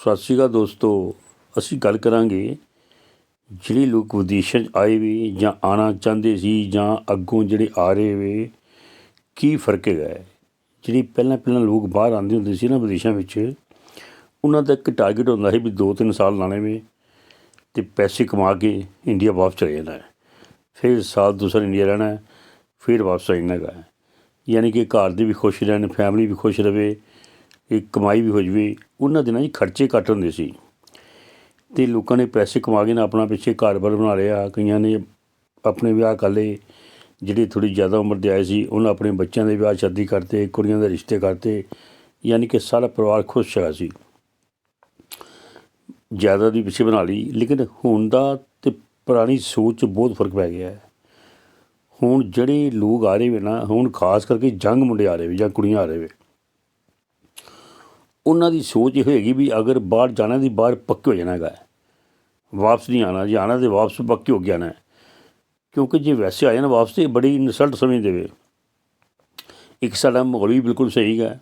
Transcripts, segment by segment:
ਸਤਿ ਸ਼੍ਰੀ ਅਕਾਲ ਦੋਸਤੋ, ਅਸੀਂ ਗੱਲ ਕਰਾਂਗੇ ਜਿਹੜੇ ਲੋਕ ਵਿਦੇਸ਼ਾਂ 'ਚ ਆਏ ਵੇ ਜਾਂ ਆਉਣਾ ਚਾਹੁੰਦੇ ਸੀ ਜਾਂ ਅੱਗੋਂ ਜਿਹੜੇ ਆ ਰਹੇ ਵੇ, ਕੀ ਫ਼ਰਕ ਹੈਗਾ ਹੈ? ਜਿਹੜੀ ਪਹਿਲਾਂ ਪਹਿਲਾਂ ਲੋਕ ਬਾਹਰ ਆਉਂਦੇ ਹੁੰਦੇ ਸੀ ਨਾ ਵਿਦੇਸ਼ਾਂ ਵਿੱਚ, ਉਹਨਾਂ ਦਾ ਇੱਕ ਟਾਰਗੇਟ ਹੁੰਦਾ ਸੀ ਵੀ 2-3 ਸਾਲ ਲਾਣੇ ਵੇ ਤੇ ਪੈਸੇ ਕਮਾ ਕੇ ਇੰਡੀਆ ਵਾਪਸ ਚਲੇ ਜਾਣਾ ਹੈ ਫਿਰ ਸਾਲ ਦੂਸਰਾ ਇੰਡੀਆ ਰਹਿਣਾ ਫਿਰ ਵਾਪਸ ਆ ਜਾਣਾ ਹੈਗਾ ਹੈ। ਯਾਨੀ ਕਿ ਘਰ ਦੇ ਵੀ ਖੁਸ਼ ਰਹਿਣ ਫੈਮਿਲੀ ਵੀ ਖੁਸ਼ ਰਵੇ ਇਹ ਕਮਾਈ ਵੀ ਹੋ ਜਵੇ, ਉਹਨਾਂ ਦਿਨਾਂ 'ਚ ਖਰਚੇ ਘੱਟ ਹੁੰਦੇ ਸੀ। ਤੇ ਲੋਕਾਂ ਨੇ ਪੈਸੇ ਕਮਾ ਕੇ ਨਾ ਆਪਣਾ ਪਿੱਛੇ ਘਰ-ਬਾਰ ਬਣਾ ਲਿਆ। ਕਈਆਂ ਨੇ ਆਪਣੇ ਵਿਆਹ ਕਰ ਲਏ। ਜਿਹੜੇ ਥੋੜੀ ਜ਼ਿਆਦਾ ਉਮਰ ਦੇ ਆਏ ਸੀ, ਉਹਨਾਂ ਆਪਣੇ ਬੱਚਿਆਂ ਦੇ ਵਿਆਹ, ਸ਼ਾਦੀ ਕਰਤੇ, ਕੁੜੀਆਂ ਦੇ ਰਿਸ਼ਤੇ ਕਰਤੇ। ਯਾਨੀ ਕਿ ਸਾਰਾ ਪਰਿਵਾਰ ਖੁਸ਼ ਹੋਇਆ ਸੀ। ਜ਼ਿਆਦਾ ਦੀ ਪਿੱਛੇ ਬਣਾ ਲਈ, ਲੇਕਿਨ ਹੁਣ ਦਾ ਤੇ ਪੁਰਾਣੀ ਸੋਚ 'ਚ ਬਹੁਤ ਫ਼ਰਕ ਪੈ ਗਿਆ ਹੈ। ਹੁਣ ਜਿਹੜੇ ਲੋਕ ਆ ਰਹੇ ਵੇ ਨਾ, ਹੁਣ ਖਾਸ ਕਰਕੇ ਜੰਗ ਮੁੰਡੇ ਆ ਰਹੇ ਵੇ ਜਾਂ ਕੁੜੀਆਂ ਆ ਰਹੇ ਵੇ। ਉਹਨਾਂ ਦੀ ਸੋਚ ਇਹ ਹੋਏਗੀ ਵੀ ਅਗਰ ਬਾਹਰ ਜਾਣਾ ਦੀ ਬਾਹਰ ਪੱਕੇ ਹੋ ਜਾਣਾ ਹੈਗਾ ਵਾਪਸ ਨਹੀਂ ਆਣਾ ਜੇ ਆਣਾ ਤੇ ਵਾਪਸ ਪੱਕੇ ਹੋ ਕੇ ਆਉਣਾ ਕਿਉਂਕਿ ਜੇ ਵੈਸੇ ਆ ਜਾਣਾ ਵਾਪਸ ਤੇ ਬੜੀ ਇਨਸਲਟ ਸਮਝਦੇ ਵੇ ਇੱਕ ਸਾਡਾ ਮਾਹੌਲ ਵੀ ਬਿਲਕੁਲ ਸਹੀ ਹੈ।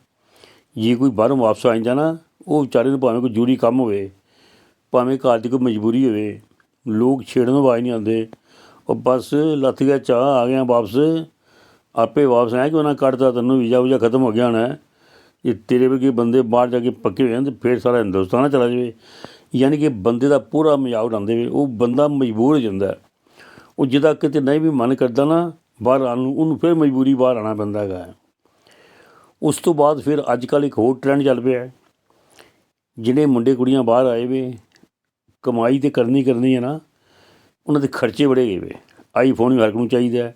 ਜੇ ਕੋਈ ਬਾਹਰੋਂ ਵਾਪਸ ਆ ਜਾਂਦਾ ਨਾ ਉਹ ਵਿਚਾਰੇ ਨੂੰ ਭਾਵੇਂ ਕੋਈ ਜ਼ਰੂਰੀ ਕੰਮ ਹੋਵੇ, ਭਾਵੇਂ ਘਰ ਦੀ ਕੋਈ ਮਜਬੂਰੀ ਹੋਵੇ, ਲੋਕ ਛੇੜਨ ਨੂੰ ਆਵਾਜ਼ ਨਹੀਂ ਆਉਂਦੇ। ਉਹ ਬਸ ਲੱਥ ਗਿਆ, ਚਾਹ ਆ ਗਿਆ ਵਾਪਸ, ਆਪੇ ਵਾਪਸ ਆਇਆ ਕਿ ਉਹਨਾਂ ਕੱਢਤਾ, ਤੈਨੂੰ ਵੀਜ਼ਾ ਵੀਜ਼ਾ ਖਤਮ ਹੋ ਗਿਆ ਹੋਣਾ ਇਹ ਤੇਰੇ ਵਰਗੇ ਬੰਦੇ ਬਾਹਰ ਜਾ ਕੇ ਪੱਕੇ ਹੋ ਜਾਣ ਤੇ ਫਿਰ ਸਾਰਾ ਹਿੰਦੁਸਤਾਨ ਚਲਾ ਜਾਵੇ। ਯਾਨੀ ਕਿ ਬੰਦੇ ਦਾ ਪੂਰਾ ਮਜ਼ਾਕ ਉਡਾਉਂਦੇ ਵੇ ਉਹ ਬੰਦਾ ਮਜਬੂਰ ਹੋ ਜਾਂਦਾ। ਉਹ ਜਿਹਦਾ ਕਿਤੇ ਨਹੀਂ ਵੀ ਮਨ ਕਰਦਾ ਨਾ, ਬਾਹਰ ਆਉਣ ਨੂੰ, ਉਹਨੂੰ ਫਿਰ ਮਜਬੂਰੀ ਬਾਹਰ ਆਉਣਾ ਪੈਂਦਾ ਹੈਗਾ। ਉਸ ਤੋਂ ਬਾਅਦ ਫਿਰ ਅੱਜ ਕੱਲ੍ਹ ਇੱਕ ਹੋਰ ਟ੍ਰੈਂਡ ਚੱਲ ਪਿਆ ਹੈ। ਜਿਹੜੇ ਮੁੰਡੇ ਕੁੜੀਆਂ ਬਾਹਰ ਆਏ ਵੇ, ਕਮਾਈ ਤੇ ਕਰਨੀ ਕਰਨੀ ਹੈ ਨਾ, ਉਹਨਾਂ ਦੇ ਖਰਚੇ ਬੜੇ ਗਏ ਵੇ। ਆਈਫੋਨ ਵੀ ਹਰ ਇੱਕ ਨੂੰ ਚਾਹੀਦਾ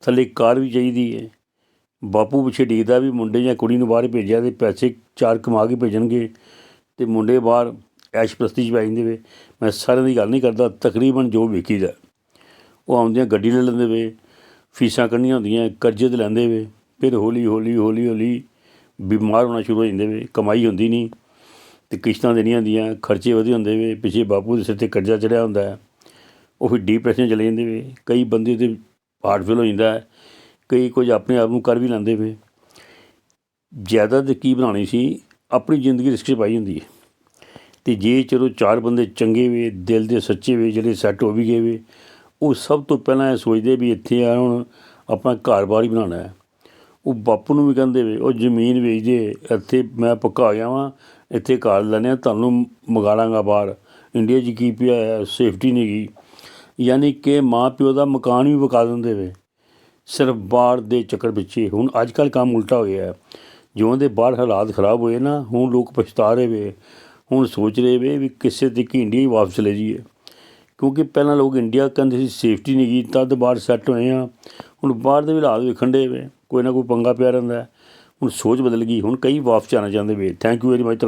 ਥੱਲੇ ਕਾਰ ਵੀ ਚਾਹੀਦੀ ਹੈ। ਬਾਪੂ ਪਿੱਛੇ ਡੀਕਦਾ ਵੀ ਮੁੰਡੇ ਜਾਂ ਕੁੜੀ ਨੂੰ ਬਾਹਰ ਭੇਜਿਆ ਤੇ ਪੈਸੇ ਚਾਰ ਕਮਾ ਕੇ ਭੇਜਣਗੇ ਤੇ ਮੁੰਡੇ ਬਾਹਰ ਐਸ਼ ਪ੍ਰਸਤੀ 'ਚ ਪੈ ਜਾਂਦੇ ਵੇ। ਮੈਂ ਸਾਰਿਆਂ ਦੀ ਗੱਲ ਨਹੀਂ ਕਰਦਾ, ਤਕਰੀਬਨ ਜੋ ਵੇਖੀਦਾ। ਉਹ ਆਉਂਦਿਆਂ ਗੱਡੀ ਲੈ ਲੈਂਦੇ ਵੇ, ਫੀਸਾਂ ਕੱਢਣੀਆਂ ਹੁੰਦੀਆਂ, ਕਰਜ਼ੇ ਤੇ ਲੈਂਦੇ ਵੇ। ਫਿਰ ਹੌਲੀ ਹੌਲੀ ਹੌਲੀ ਹੌਲੀ ਬਿਮਾਰ ਹੋਣਾ ਸ਼ੁਰੂ ਹੋ ਜਾਂਦੇ ਵੇ, ਕਮਾਈ ਹੁੰਦੀ ਨਹੀਂ ਤੇ ਕਿਸ਼ਤਾਂ ਦੇਣੀਆਂ ਹੁੰਦੀਆਂ, ਖਰਚੇ ਵਧੇ ਹੁੰਦੇ ਵੇ, ਪਿੱਛੇ ਬਾਪੂ ਦੇ ਸਿਰ ਤੇ ਕਰਜ਼ਾ ਚੜਿਆ ਹੁੰਦਾ। ਉਹ ਫਿਰ ਡਿਪਰੈਸ਼ਨ ਚਲੇ ਜਾਂਦੇ ਵੇ। ਕਈ ਬੰਦੇ ਤੇ ਹਾਰਟ ਫੇਲ ਹੋ ਜਾਂਦਾ। ਕਈ ਕੁਝ ਆਪਣੇ ਆਪ ਨੂੰ ਕਰ ਵੀ ਲੈਂਦੇ ਵੇ ਜ਼ਿਆਦਾ ਤੇ ਕੀ ਬਣਾਉਣੀ ਸੀ, ਆਪਣੀ ਜ਼ਿੰਦਗੀ ਰਿਸਕ 'ਚ ਪਾਈ ਹੁੰਦੀ ਹੈ ਤੇ ਜੇ ਚਲੋ ਚਾਰ ਬੰਦੇ ਚੰਗੇ ਵੇ, ਦਿਲ ਦੇ ਸੱਚੇ ਵੇ, ਜਿਹੜੇ ਸੈੱਟ ਹੋ ਵੀ ਗਏ ਵੇ, ਉਹ ਸਭ ਤੋਂ ਪਹਿਲਾਂ ਇਹ ਸੋਚਦੇ ਵੀ ਇੱਥੇ ਆ, ਹੁਣ ਆਪਣਾ ਘਰ-ਬਾਰ ਹੀ ਬਣਾਉਣਾ ਹੈ। ਉਹ ਬਾਪੂ ਨੂੰ ਵੀ ਕਹਿੰਦੇ ਵੇ, ਉਹ ਜ਼ਮੀਨ ਵੇਚਦੇ, ਇੱਥੇ ਮੈਂ ਪੱਕਾ ਆ ਗਿਆ ਵਾਂ ਇੱਥੇ ਘਰ ਲੈਣੇ ਆ ਤੁਹਾਨੂੰ ਮੰਗਾ ਲਾਂਗਾ ਬਾਹਰ। ਇੰਡੀਆ 'ਚ ਕੀ ਪਿਆ ਹੈ, ਸੇਫਟੀ ਨਹੀਂ ਗੀ ਯਾਨੀ ਕਿ ਮਾਂ ਪਿਓ ਦਾ ਮਕਾਨ ਵੀ ਵਿਕਾ ਦਿੰਦੇ ਵੇ। ਸਿਰਫ ਬਾਹਰ ਦੇ ਚੱਕਰ ਪਿੱਛੇ ਹੁਣ ਅੱਜ ਕੱਲ੍ਹ ਕੰਮ ਉਲਟਾ ਹੋ। ਗਿਆ ਜਿਉਂ ਦੇ ਬਾਹਰ ਹਾਲਾਤ ਖਰਾਬ ਹੋਏ ਨਾ, ਹੁਣ ਲੋਕ ਪਛਤਾ ਰਹੇ ਵੇ। ਹੁਣ ਸੋਚ ਰਹੇ ਵੇ ਵੀ ਕਿਸੇ ਤਰੀਕੇ ਇੰਡੀਆ ਹੀ ਵਾਪਸ ਚਲੇ ਜਾਈਏ। ਕਿਉਂਕਿ ਪਹਿਲਾਂ ਲੋਕ ਇੰਡੀਆ ਕਹਿੰਦੇ ਸੀ ਸੇਫਟੀ ਨਹੀਂ ਗਈ ਤਦ ਬਾਹਰ ਸੈੱਟ ਹੋਏ ਆ। ਹੁਣ ਬਾਹਰ ਦੇ ਵੀ ਹਾਲਾਤ ਵੇਖਣ ਦੇ ਵੇ। ਕੋਈ ਨਾ ਕੋਈ ਪੰਗਾ ਪਿਆ ਰਹਿੰਦਾ ਹੁਣ ਸੋਚ ਬਦਲ ਗਈ। ਹੁਣ ਕਈ ਵਾਪਸ ਆਉਣਾ ਚਾਹੁੰਦੇ ਵੇ। Thank you very much